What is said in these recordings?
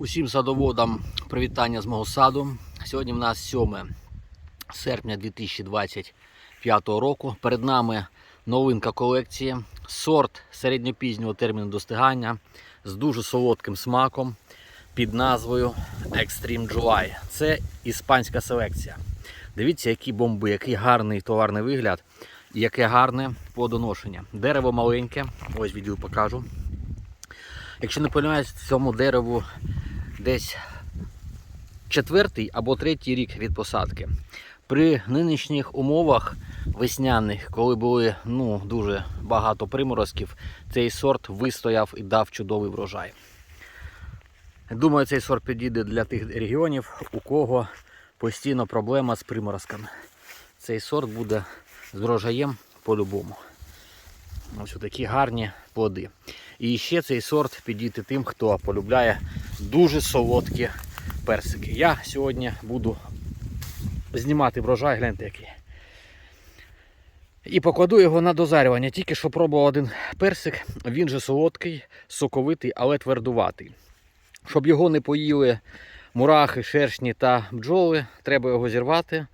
Усім садоводам привітання з мого саду. Сьогодні в нас 7 серпня 2025 року. Перед нами новинка колекції. Сорт середньопізнього терміну достигання з дуже солодким смаком під назвою Extreme July. Це іспанська селекція. Дивіться, які бомби, який гарний товарний вигляд і яке гарне плодоношення. Дерево маленьке, ось відео покажу. Якщо не помиляюсь, цьому дереву десь четвертий або третій рік від посадки. При нинішніх умовах весняних, коли були ну, дуже багато приморозків, цей сорт вистояв і дав чудовий врожай. Думаю, цей сорт підійде для тих регіонів, у кого постійно проблема з приморозками. Цей сорт буде з врожаєм по-любому. Ось такі гарні плоди. І ще цей сорт підійде тим, хто полюбляє дуже солодкі персики. Я сьогодні буду знімати врожай, гляньте який. І покладу його на дозарювання. Тільки що пробував один персик, він же солодкий, соковитий, але твердуватий. Щоб його не поїли мурахи, шершні та бджоли, треба його зірвати.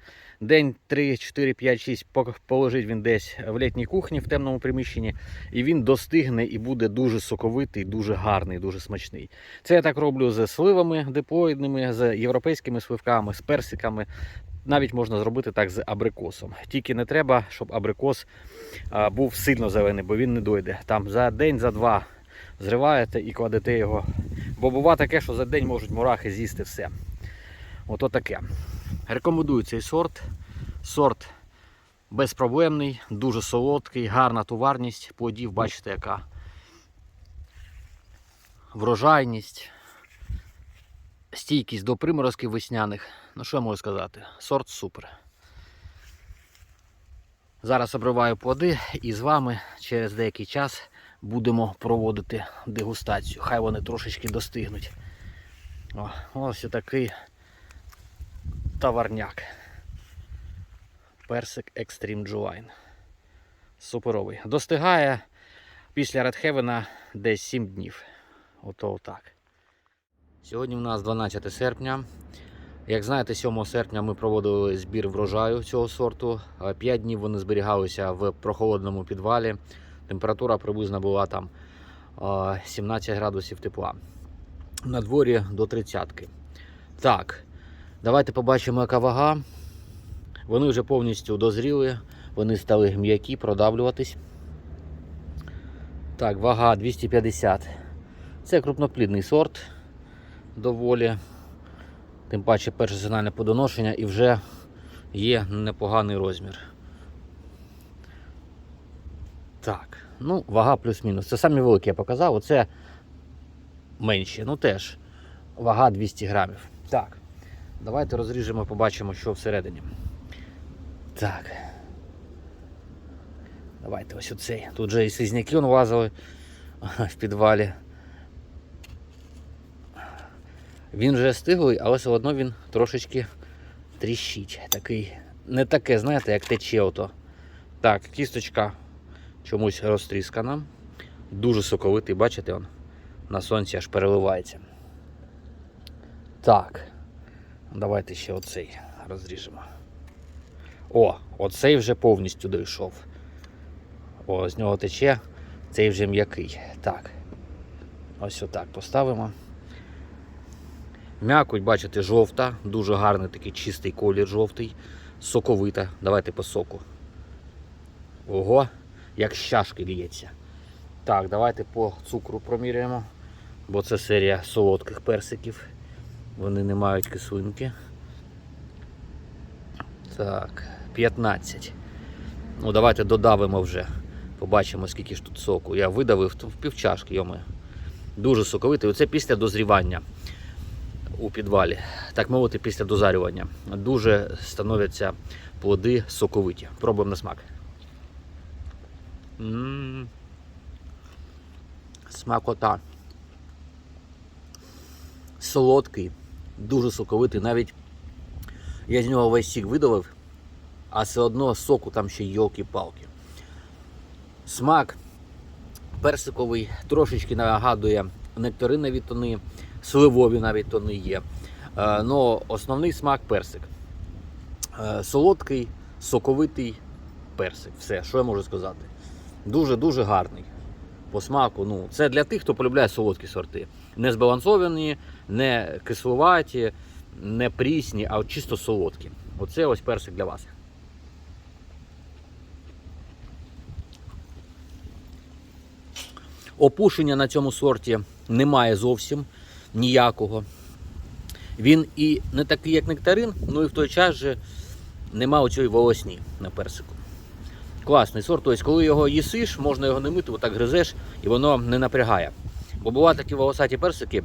День 3, 4, 5, 6 положить він десь в літній кухні в темному приміщенні, і він достигне і буде дуже соковитий, дуже гарний, дуже смачний. Це я так роблю з сливами диплоїдними, з європейськими сливками, з персиками. Навіть можна зробити так з абрикосом. Тільки не треба, щоб абрикос був сильно зелений, бо він не дойде. Там за день, за два зриваєте і кладете його. Бо буває таке, що за день можуть мурахи з'їсти все. Ото таке. Рекомендую цей сорт. Сорт безпроблемний, дуже солодкий, гарна товарність. Плодів, бачите, яка врожайність, стійкість до приморозків весняних. Ну що я можу сказати? Сорт супер. Зараз обриваю плоди і з вами через деякий час будемо проводити дегустацію. Хай вони трошечки достигнуть. О, ось такий товарняк. Персик Extreme Juline. Суперовий. Достигає після Редхевена десь 7 днів. Ото отак. Сьогодні в нас 12 серпня. Як знаєте, 7 серпня ми проводили збір врожаю цього сорту. 5 днів вони зберігалися в прохолодному підвалі. Температура приблизно була там 17 градусів тепла. На дворі до 30. Так, давайте побачимо, яка вага. Вони вже повністю дозріли, вони стали м'які, продавлюватись. Так, вага 250. Це крупноплідний сорт доволі. Тим паче перше сигнальне подоношення і вже є непоганий розмір. Так, ну, вага плюс-мінус. Це самі великі я показав, оце менші. Ну теж вага 200 грамів. Так, давайте розріжемо, побачимо, що всередині. Так. Давайте ось оцей. Тут же і слизняки он лазили в підвалі. Він вже стиглий, але все одно він трошечки тріщить. Такий, не таке, знаєте, як тече ото. Так, кісточка чомусь розтріскана. Дуже соковитий, бачите, он на сонці аж переливається. Так, давайте ще оцей розріжемо. О, оцей вже повністю дійшов. О, з нього тече, цей вже м'який. Так. Ось отак поставимо. М'якоть, бачите, жовта, дуже гарний такий чистий колір жовтий, соковита. Давайте по соку. Ого, як з чашки лється. Так, давайте по цукру проміряємо, бо це серія солодких персиків. Вони не мають кислинки. Так, 15. Ну, давайте додавимо вже. Побачимо, скільки ж тут соку. Я видавив в півчашки, йоми. Дуже соковитий. Оце після дозрівання у підвалі. Так мовити, після дозарювання. Дуже становляться плоди соковиті. Пробуємо на смак. М. Смакота. Солодкий, дуже соковитий. Навіть я з нього весь сік видавив, а все одно соку там ще йолки-палки. Смак персиковий трошечки нагадує нектаринові тони. сливові навіть то не є. Е, Но основний смак персик. Е, Солодкий, соковитий персик. Все, що я можу сказати. Дуже-дуже гарний. По смаку, ну, це для тих, хто полюбляє солодкі сорти. Не збалансовані, не кисловаті, не прісні, а чисто солодкі. Оце ось персик для вас. Опушення на цьому сорті немає зовсім ніякого. Він і не такий, як нектарин, ну і в той час же нема оцієї волосні на персику. Класний сорт, тобто, коли його їсиш, можна його не мити, отак гризеш і воно не напрягає. Бо бувають такі волосаті персики,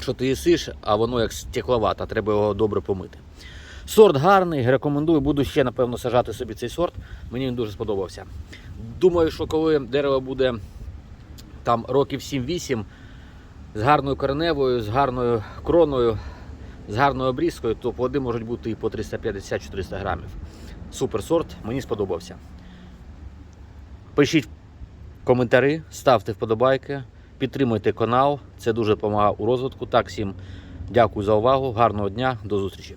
що ти їсиш, а воно як стекловато, треба його добре помити. Сорт гарний, рекомендую, буду ще, напевно, сажати собі цей сорт. Мені він дуже сподобався. Думаю, що коли дерево буде там років 7-8 з гарною кореневою, з гарною кроною, з гарною обрізкою, то плоди можуть бути і по 350-400 грамів. Супер сорт, мені сподобався. Пишіть коментарі, ставте вподобайки, підтримуйте канал. Це дуже допомагає у розвитку. Так, всім дякую за увагу, гарного дня, до зустрічі.